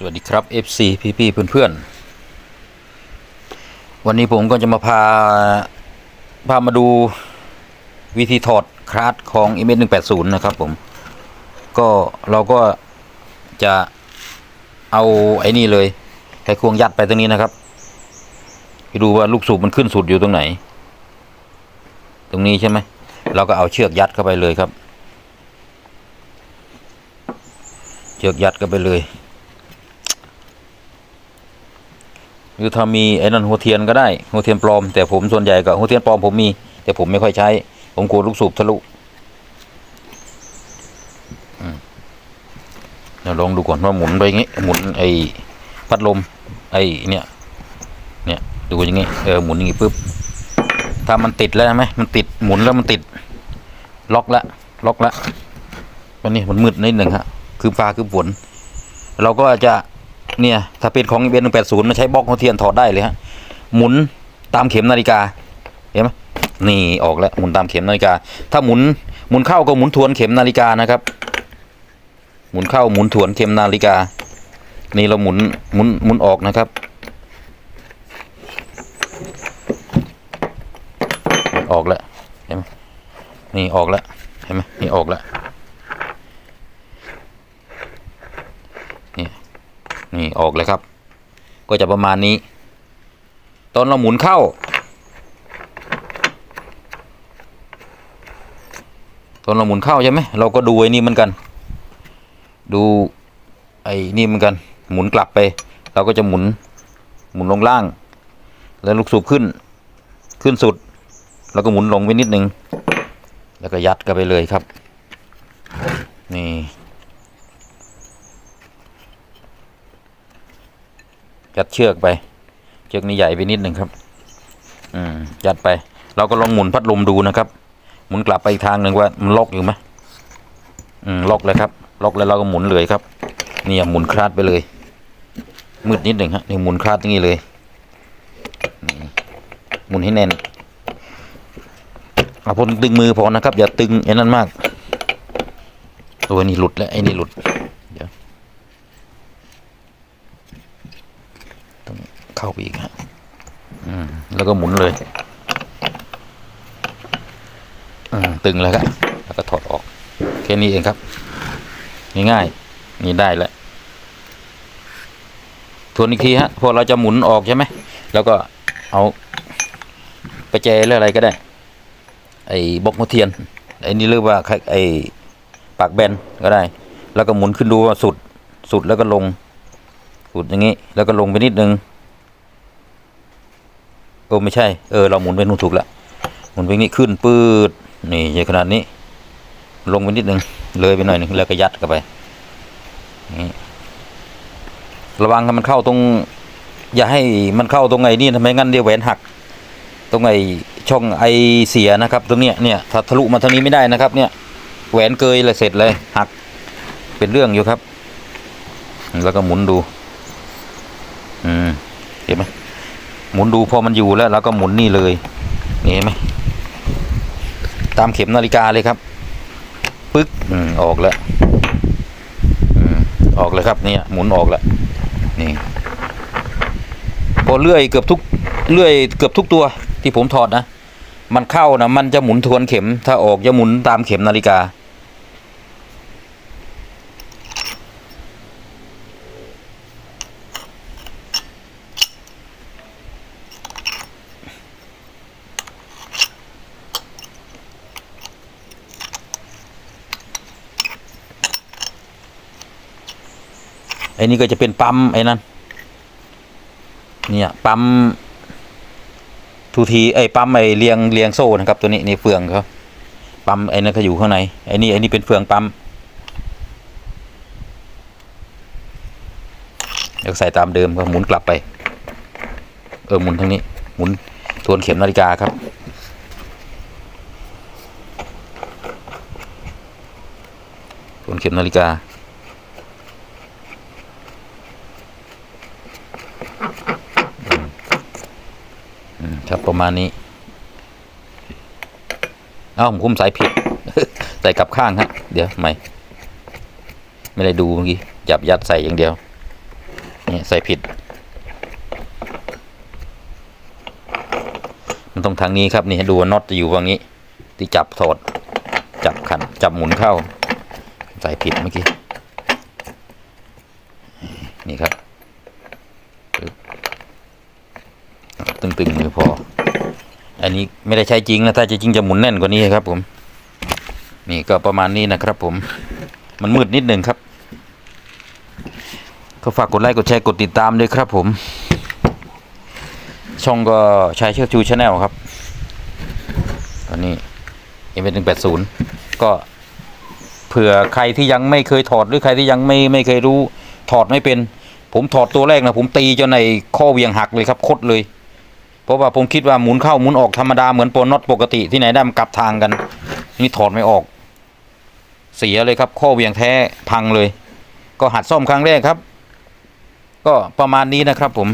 สวัสดีครับ FC พี่ๆเพื่อนๆวันนี้ผมก็จะมาพา พามาดูวิธีถอดคลาสของ m 1 8 0นะครับผมก็เราก็จะเอาไอ้นี่เลยไขควงยัดไปตรงนี้นะครับ ไปดูว่าลูกสูบมันขึ้นสุดอยู่ตรงไหน ตรงนี้ใช่ไหมเราก็เอาเชือกยัดเข้าไปเลยครับ เชือกยัดเข้าไปเลย หรือถ้ามีไอ้นั่นหัวเทียนก็ได้หัวเทียนปลอม แต่ผมส่วนใหญ่ก็หัวเทียนปลอมผมมี แต่ผมไม่ค่อยใช้ ผมกลัวลูกสูบทะลุเดี๋ยวลองดูก่อนว่าหมุนไปอย่างงี้หมุนไอ้พัดลมไอ้เนี่ยเนี่ยดูอย่างงี้เออหมุนอย่างงี้ปุ๊บถ้ามันติดแล้วไหมมันติดหมุนแล้วมันติด ล็อกละล็อกละวันนี้มันมืดนิดหนึ่งฮะคือฟ้าคือฝนเราก็จะ เนี่ยถ้าเป็นของเบนหนึ่งแปดศูนย์มันใช้บล็อกหัวเทียนถอดได้เลยฮะหมุนตามเข็มนาฬิกาเห็นไหมนี่ออกแล้วหมุนตามเข็มนาฬิกา ถ้าหมุนหมุนเข้าก็หมุนทวนเข็มนาฬิกานะครับ หมุนเข้าหมุนทวนเข็มนาฬิกา นี่เราหมุนหมุนหมุนออกนะครับออกแล้วเห็นไหมนี่ออกแล้วเห็นไหมนี่ออกแล้ว นี่ออกเลยครับ ก็จะประมาณนี้ ตอนเราหมุนเข้า ตอนเราหมุนเข้าใช่ไหมเราก็ดูไอ้นี่เหมือนกัน ดูไอ้นี่เหมือนกัน หมุนกลับไป เราก็จะหมุนหมุนลงล่าง แล้วลูกสูบขึ้นขึ้นสุด แล้วก็หมุนลงไปนิดนึง แล้วก็ยัดกันไปเลยครับ นี่ ยัดเชือกไป เชือกนี้ใหญ่ไปนิดหนึ่งครับ อืมยัดไป เราก็ลองหมุนพัดลมดูนะครับ หมุนกลับไปอีกทางหนึ่งว่ามันล็อกอยู่ไหมอืมล็อกเลยครับ ล็อกแล้วเราก็หมุนเลยครับนี่หมุนคลาดไปเลย มืดนิดหนึ่งฮะนี่หมุนคลาดตรงนี้เลยหมุนให้แน่นเอาพอตึงมือพอนะครับ อย่าตึงไอ้นั่นมากตัวนี้หลุดแล้วไอ้นี่หลุด เดี๋ยวต้อง เข้าไปอีกฮะแล้วก็หมุนเลยตึงแล้วครับแล้วก็ถอดออก แค่นี้เองครับ ง่ายๆนี่ได้แล้วทวนอีกทีฮะพอเราจะหมุนออกใช่ไหมแล้วก็เอาไปแจหรืออะไรก็ได้ ไอ้บล็อกหัวเทียนไอ้นี่เรียกว่าไอ้ปากแบนก็ได้ แล้วก็หมุนขึ้นดูว่าสุดสุดแล้วก็ลงสุดอย่างนี้ แล้วก็ลงไปนิดนึง โอ้ไม่ใช่ เออ เราหมุนไปนู่นถูกละหมุนไปงี้ขึ้นปืดนี่ใหญ่ขนาดนี้ ลงไปนิดนึง เลยไปหน่อยหนึงแล้วก็ยัดเข้าไปนี่ระวังให้มันเข้าตรง อย่าให้มันเข้าตรงไอ้นี่ทำไมงั้นเดี๋ยวแหวนหัก ตรงไอ้ช่องไอเสียนะครับ ตรงเนี้ยเนี่ยถ้าทะลุมาทางนี้ไม่ได้นะครับ เนี่ย แหวนเกยเลยเสร็จเลยหัก เป็นเรื่องอยู่ครับ แล้วก็หมุนดู อืม เห็นไหม หมุนดูพอมันอยู่แล้วเราก็หมุนนี่เลยเห็นไหมตามเข็มนาฬิกาเลยครับ ปึ๊กอืมออกแล้วอออกเลยครับเนี่ยหมุนออกแล้วนี่พอเลื่อยเกือบทุกเลื่อยเกือบทุกตัวที่ผมถอดนะ มันเข้านะมันจะหมุนทวนเข็ม ถ้าออกจะหมุนตามเข็มนาฬิกา ไอ้นี่ก็จะเป็นปั๊มไอ้นั่นเนี่ยปั๊มทูทีไอ้ปั๊มไอ้เลียงเลียงโซ่นะครับ ตัวนี้นี่เฟืองเขาปั๊มไอ้นั่นเขาอยู่ข้างในไอ้นี่ไอ้นี่เป็นเฟืองปั๊มแล้วใส่ตามเดิมก็หมุนกลับไป เออหมุนทางนี้ หมุนทวนเข็มนาฬิกาครับทวนเข็มนาฬิกา ครับประมาณนี้ เอ้าผมคุ้มสายผิด ใส่กลับข้างฮะ เดี๋ยวใหม่ไม่ได้ดูเมื่อกี้จับยัดใส่อย่างเดียว นี่ใส่ผิด มันต้องทางนี้ครับนี่ดูน็อตจะอยู่ฝั่งนี้ ที่จับถอดจับขัน จับหมุนเข้า ใส่ผิดเมื่อกี้ นี่ครับ ตึงมือพอ อันนี้ไม่ได้ใช้จริงนะถ้าจะจริงจะหมุนแน่นกว่านี้ครับ ผม นี่ก็ประมาณนี้นะครับ ผม มันมืดนิดหนึ่งครับ ก็ฝากกดไลค์กดแชร์กดติดตามด้วยครับ ผม ช่องก็ชายเชือกชูชาแนลครับ ตอนนี้เอ็มเป็นหนึ่งแปดศูนย์ก็เผื่อใครที่ยังไม่เคยถอดหรือใครที่ยังไม่ไม่เคยรู้ถอดไม่เป็นผมถอดตัวแรกนะผมตีจนในข้อเวียงหักเลยครับคดเลย เพราะว่าผมคิดว่าหมุนเข้าหมุนออกธรรมดาเหมือนโปรน็อตปกติที่ไหนได้มันกลับทางกัน นี่ถอดไม่ออก เสียเลยครับ ข้อเวียงแท้พังเลย ก็หัดซ่อมครั้งแรกครับ ก็ประมาณนี้นะครับผม